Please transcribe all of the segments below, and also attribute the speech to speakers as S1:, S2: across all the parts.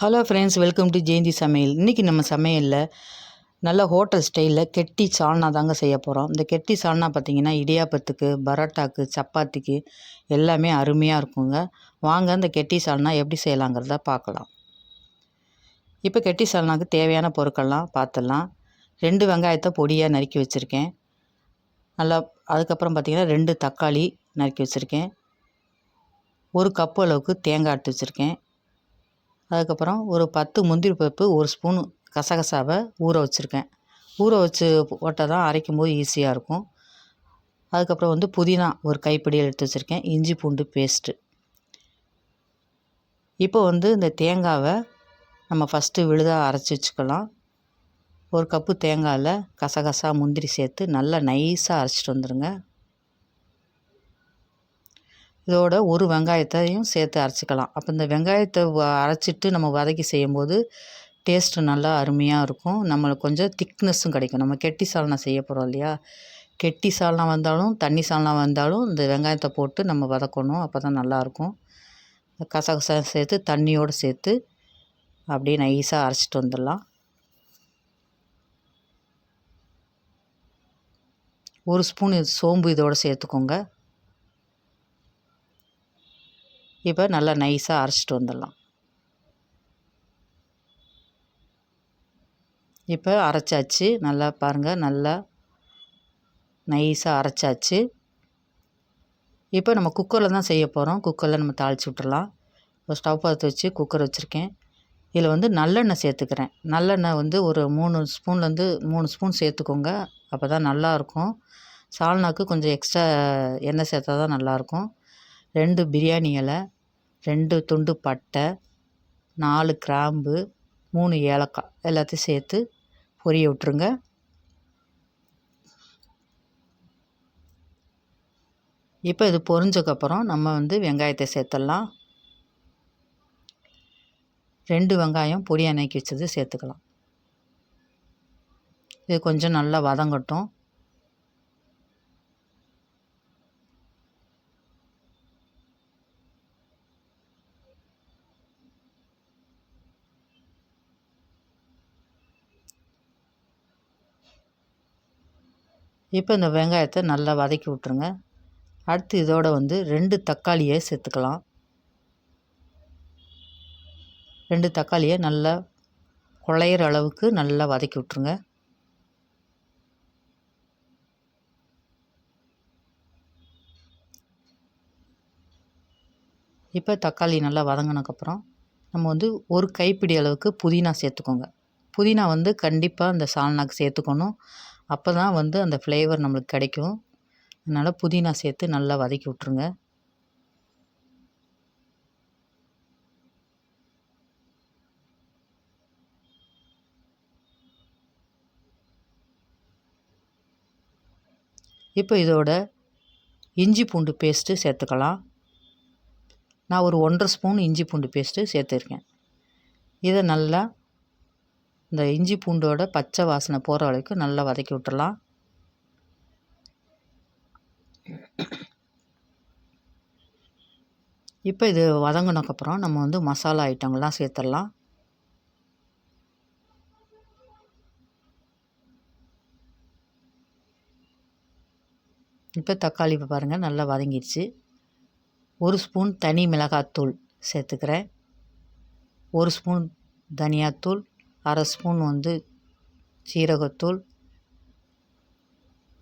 S1: Hello friends welcome to Jayanthi சமையல் இன்றைக்கி நம்ம சமையலில் நல்ல ஹோட்டல் ஸ்டைலில் கெட்டி சால்னா தாங்க செய்ய போகிறோம் இந்த கெட்டி சால்னா பார்த்திங்கன்னா இடியாப்பத்துக்கு பரோட்டாக்கு சப்பாத்திக்கு எல்லாமே அருமையாக இருக்குங்க. வாங்க இந்த கெட்டி சால்னா எப்படி செய்யலாங்கிறத பார்க்கலாம். இப்போ கெட்டி சால்னாக்கு தேவையான பொருட்கள்லாம் பார்த்துடலாம் ரெண்டு வெங்காயத்தை பொடியாக நறுக்கி வச்சுருக்கேன். நல்லா அதுக்கப்புறம் பார்த்திங்கன்னா ரெண்டு தக்காளி நறுக்கி வச்சுருக்கேன். ஒரு கப்பு அளவுக்கு தேங்காய் எடுத்து வச்சுருக்கேன். அதுக்கப்புறம் ஒரு பத்து முந்திரி பருப்பு ஒரு ஸ்பூன் கசகசாவை ஊற வச்சுருக்கேன். ஊற வச்சு போட்டால் தான் அரைக்கும் போது ஈஸியாக இருக்கும். அதுக்கப்புறம் வந்து புதினா ஒரு கைப்பிடி எடுத்து வச்சுருக்கேன். இஞ்சி பூண்டு பேஸ்ட்டு இப்போ வந்து இந்த தேங்காவை நம்ம ஃபஸ்ட்டு விழுதாக அரைச்சி வச்சுக்கலாம். ஒரு கப்பு தேங்காயில் கசகசா முந்திரி சேர்த்து நல்லா நைஸாக அரைச்சிட்டு வந்துடுங்க இதோட ஒரு வெங்காயத்தையும் சேர்த்து அரைச்சிக்கலாம். அப்போ இந்த வெங்காயத்தை அரைச்சிட்டு நம்ம வதக்கி செய்யும்போது டேஸ்ட்டு நல்லா அருமையாக இருக்கும். நம்மளுக்கு கொஞ்சம் திக்னஸும் கிடைக்கும். நம்ம கெட்டி சால்னா செய்ய போகிறோம் இல்லையா? கெட்டி சால்னா வந்தாலும் தண்ணி சால்னா வந்தாலும் இந்த வெங்காயத்தை போட்டு நம்ம வதக்கணும். அப்போ தான் நல்லாயிருக்கும் கசகசா சேர்த்து தண்ணியோடு சேர்த்து அப்படியே நைஸாக அரைச்சிட்டு வந்துடலாம். ஒரு ஸ்பூன் சோம்பு இதோடு சேர்த்துக்கோங்க. இப்போ நல்லா நைஸாக அரைச்சிட்டு வந்துடலாம். இப்போ அரைச்சாச்சு. நல்லா பாருங்கள் நல்லா நைஸாக அரைச்சாச்சு. இப்போ நம்ம குக்கரில் தான் செய்ய போகிறோம் குக்கரில் நம்ம தாளித்து விட்டுறலாம் ஒரு ஸ்டவ் பார்த்து வச்சு குக்கர் வச்சுருக்கேன். இதில் வந்து நல்லெண்ணெய் சேர்த்துக்கிறேன். நல்லெண்ணெய் வந்து ஒரு மூணு ஸ்பூன்லேருந்து மூணு ஸ்பூன் சேர்த்துக்கோங்க. அப்போ தான் நல்லாயிருக்கும். சால்னாக்கு கொஞ்சம் எக்ஸ்ட்ரா எண்ணெய் சேர்த்தா தான் நல்லாயிருக்கும். ரெண்டு பிரியாணி இலை ரெண்டு துண்டு பட்டை நாலு கிராம்பு மூணு ஏலக்காய் எல்லாத்தையும் சேர்த்து பொரிய விட்ருங்க இப்போ இது பொரிஞ்சக்கப்புறம் நம்ம வந்து வெங்காயத்தை சேர்த்துடலாம். ரெண்டு வெங்காயம் பொடியாக அணைக்கி வச்சது சேர்த்துக்கலாம். இது கொஞ்சம் நல்லா வதங்கட்டும். இப்போ இந்த வெங்காயத்தை நல்லா வதக்கி விட்ருங்க அடுத்து இதோட வந்து ரெண்டு தக்காளியை சேர்த்துக்கலாம். ரெண்டு தக்காளியை நல்லா குழையிற அளவுக்கு நல்லா வதக்கி விட்ருங்க இப்போ தக்காளி நல்லா வதங்கினக்கப்புறம் நம்ம வந்து ஒரு கைப்பிடி அளவுக்கு புதினா சேர்த்துக்கோங்க. புதினா வந்து கண்டிப்பாக இந்த சால்னாக்கு சேர்த்துக்கணும். அப்போ தான் வந்து அந்த ஃப்ளேவர் நம்மளுக்கு கிடைக்கும். அதனால் புதினா சேர்த்து நல்லா வதக்கி விட்ருங்க இப்போ இதோட இஞ்சி பூண்டு பேஸ்ட்டு சேர்த்துக்கலாம். நான் ஒரு ஒன்றரை ஸ்பூன் இஞ்சி பூண்டு பேஸ்ட்டு சேர்த்துருக்கேன். இதை நல்லா இந்த இஞ்சி பூண்டோட பச்சை வாசனை போகிற வரைக்கும் நல்லா வதக்கி விட்டுறலாம். இப்போ இது வதங்கினக்கப்புறம் நம்ம வந்து மசாலா ஐட்டங்கள்லாம் சேர்த்துடலாம். இப்போ தக்காளி இப்போ பாருங்கள் நல்லா வதங்கிடுச்சு. ஒரு ஸ்பூன் தனி மிளகாத்தூள் சேர்த்துக்கிறேன். ஒரு ஸ்பூன் தனியாத்தூள் அரை ஸ்பூன் வந்து சீரகத்தூள்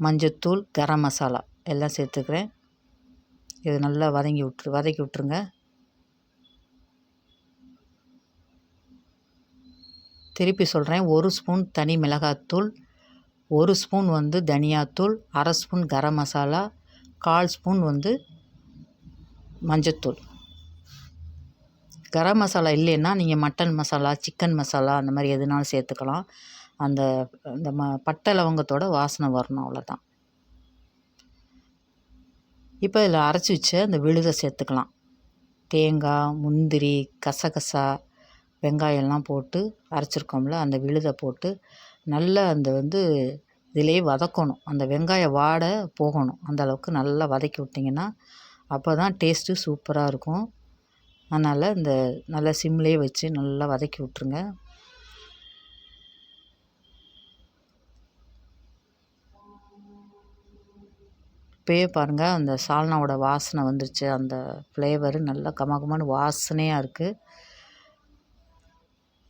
S1: மஞ்சத்தூள் கரம் மசாலா எல்லாம் சேர்த்துக்கிறேன். இது நல்லா வதங்கி விட்ரு வதக்கி விட்ருங்க திருப்பி சொல்கிறேன் ஒரு ஸ்பூன் தனி மிளகாத்தூள் ஒரு ஸ்பூன் வந்து தனியாத்தூள் அரை ஸ்பூன் கரம் மசாலா கால் ஸ்பூன் வந்து மஞ்சத்தூள். கரம் மசாலா இல்லைன்னா நீங்கள் மட்டன் மசாலா சிக்கன் மசாலா அந்த மாதிரி எதுனாலும் சேர்த்துக்கலாம். அந்த அந்த ம பட்டை லவங்கத்தோட வாசனை வரணும் அவ்வளோதான் இப்போ இதில் அரைச்சி வச்ச அந்த விழுதை சேர்த்துக்கலாம். தேங்காய் முந்திரி கசகசா வெங்காயம்லாம் போட்டு அரைச்சிருக்கோம்ல அந்த விழுதை போட்டு நல்லா அந்த வந்து இதிலே வதக்கணும். அந்த வெங்காய வாடை போகணும். அந்த அளவுக்கு நல்லா வதக்கி விட்டிங்கன்னா அப்போ தான் டேஸ்ட்டு சூப்பராக இருக்கும். அதனால் இந்த நல்லா சிம்லேயே வச்சு நல்லா வதக்கி விட்ருங்க இப்போயே பாருங்கள் அந்த சால்னாவோட வாசனை வந்துருச்சு. அந்த ஃப்ளேவரு நல்லா கமகமான வாசனையாக இருக்குது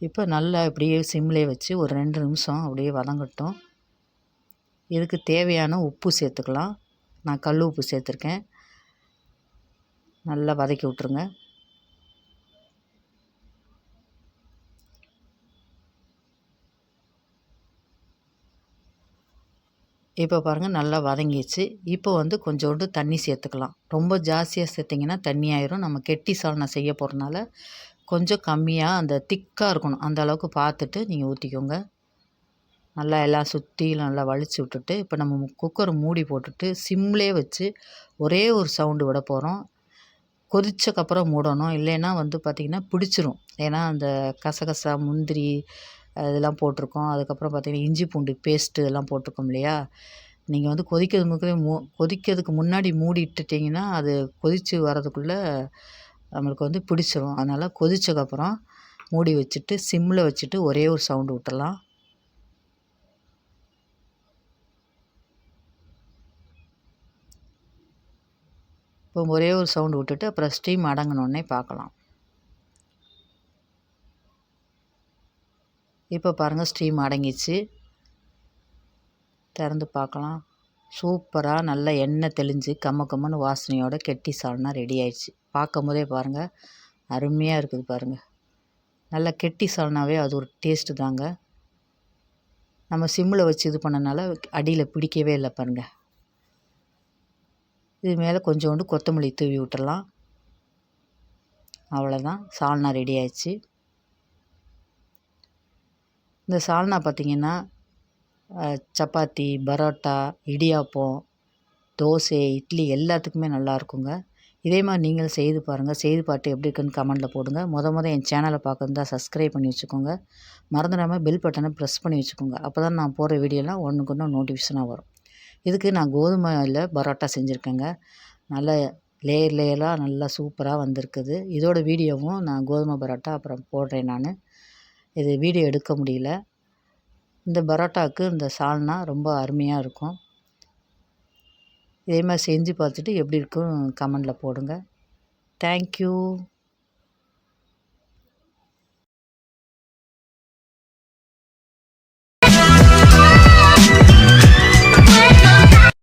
S1: இப்போ நல்லா இப்படியே சிம்லே வச்சு ஒரு ரெண்டு நிமிஷம் அப்படியே வதங்கட்டும். இதுக்கு தேவையான உப்பு சேர்த்துக்கலாம். நான் கல் உப்பு சேர்த்துருக்கேன். நல்லா வதக்கி விட்ருங்க இப்போ பாருங்கள் நல்லா வதங்கிடுச்சு இப்போ வந்து கொஞ்சோண்டு தண்ணி சேர்த்துக்கலாம். ரொம்ப ஜாஸ்தியாக சேர்த்திங்கன்னா தண்ணி ஆயிரும். நம்ம கெட்டி சால்னா செய்ய போகிறனால கொஞ்சம் கம்மியாக அந்த திக்காக இருக்கணும். அந்த அளவுக்கு பார்த்துட்டு நீங்கள் ஊற்றிக்கோங்க நல்லா எல்லாம் சுற்றியும் நல்லா வலிச்சு விட்டுட்டு இப்போ நம்ம குக்கரை மூடி போட்டுட்டு சிம்லே வச்சு ஒரே ஒரு சவுண்டு விட போகிறோம் கொதிச்சக்கப்புறம் மூடணும். இல்லைன்னா வந்து பார்த்திங்கன்னா பிடிச்சிரும். ஏன்னா அந்த கசகசா முந்திரி இதெல்லாம் போட்டிருக்கோம். அதுக்கப்புறம் பார்த்திங்கன்னா இஞ்சி பூண்டு பேஸ்ட்டு இதெல்லாம் போட்டிருக்கோம் இல்லையா? நீங்கள் வந்து கொதிக்கிறது மூ கொதிக்கிறதுக்கு முன்னாடி மூடி இட்டுட்டிங்கன்னா அது கொதித்து வரதுக்குள்ளே நம்மளுக்கு வந்து பிடிச்சிரும். அதனால் கொதித்ததுக்கப்புறம் மூடி வச்சுட்டு சிம்மில் வச்சுட்டு ஒரே ஒரு சவுண்டு விட்டுடலாம் இப்போ ஒரே ஒரு சவுண்டு விட்டுட்டு அப்புறம் ஸ்டீம் அடங்கினோடனே பார்க்கலாம். இப்போ பாருங்கள் ஸ்டீம் அடங்கிச்சு. திறந்து பார்க்கலாம். சூப்பராக நல்லா எண்ணெய் தெளிஞ்சு கம்ம கம்மன்னு வாசனையோட கெட்டி சால்னா ரெடி ஆயிடுச்சு. பார்க்கும் போதே பாருங்கள் அருமையாக இருக்குது பாருங்கள் நல்லா கெட்டி சால்னாவே அது ஒரு டேஸ்ட்டு தாங்க. நம்ம சிம்மில் வச்சு இது பண்ணனால அடியில் பிடிக்கவே இல்லை பாருங்கள் இது மேலே கொஞ்சோண்டு கொத்தமல்லி தூவி விட்டுறலாம். அவ்வளோதான் சால்னா ரெடி ஆயிடுச்சு. இந்த சால்னா பார்த்திங்கன்னா சப்பாத்தி பரோட்டா இடியாப்பம் தோசை இட்லி எல்லாத்துக்குமே நல்லாயிருக்குங்க இதே மாதிரி நீங்களும் செய்து பாருங்கள் செய்து பார்த்து எப்படி இருக்குன்னு கமெண்டில் போடுங்க. முத முத என் சேனலை பார்க்குறதா சப்ஸ்கிரைப் பண்ணி வச்சுக்கோங்க. மறந்துடாமல் பெல் பட்டனை ப்ரெஸ் பண்ணி வச்சுக்கோங்க. அப்போ தான் நான் போகிற வீடியோலாம் ஒன்றுக்கு ஒன்று நோட்டிஃபிகேஷனாக வரும். இதுக்கு நான் கோதுமையில் பரோட்டா செஞ்சுருக்கேங்க. நல்ல லேயர் லேயராக நல்லா சூப்பராக வந்திருக்குது. இதோட வீடியோவும் நான் கோதுமை பரோட்டா அப்புறம் போடுறேன் நான். இது வீடியோ எடுக்க முடியல. இந்த பரோட்டாவுக்கு இந்த சால்னா ரொம்ப அருமையாக இருக்கும். இதே மாதிரி செஞ்சு பார்த்துட்டு எப்படி இருக்கும் கமெண்டில் போடுங்க. தேங்க்யூ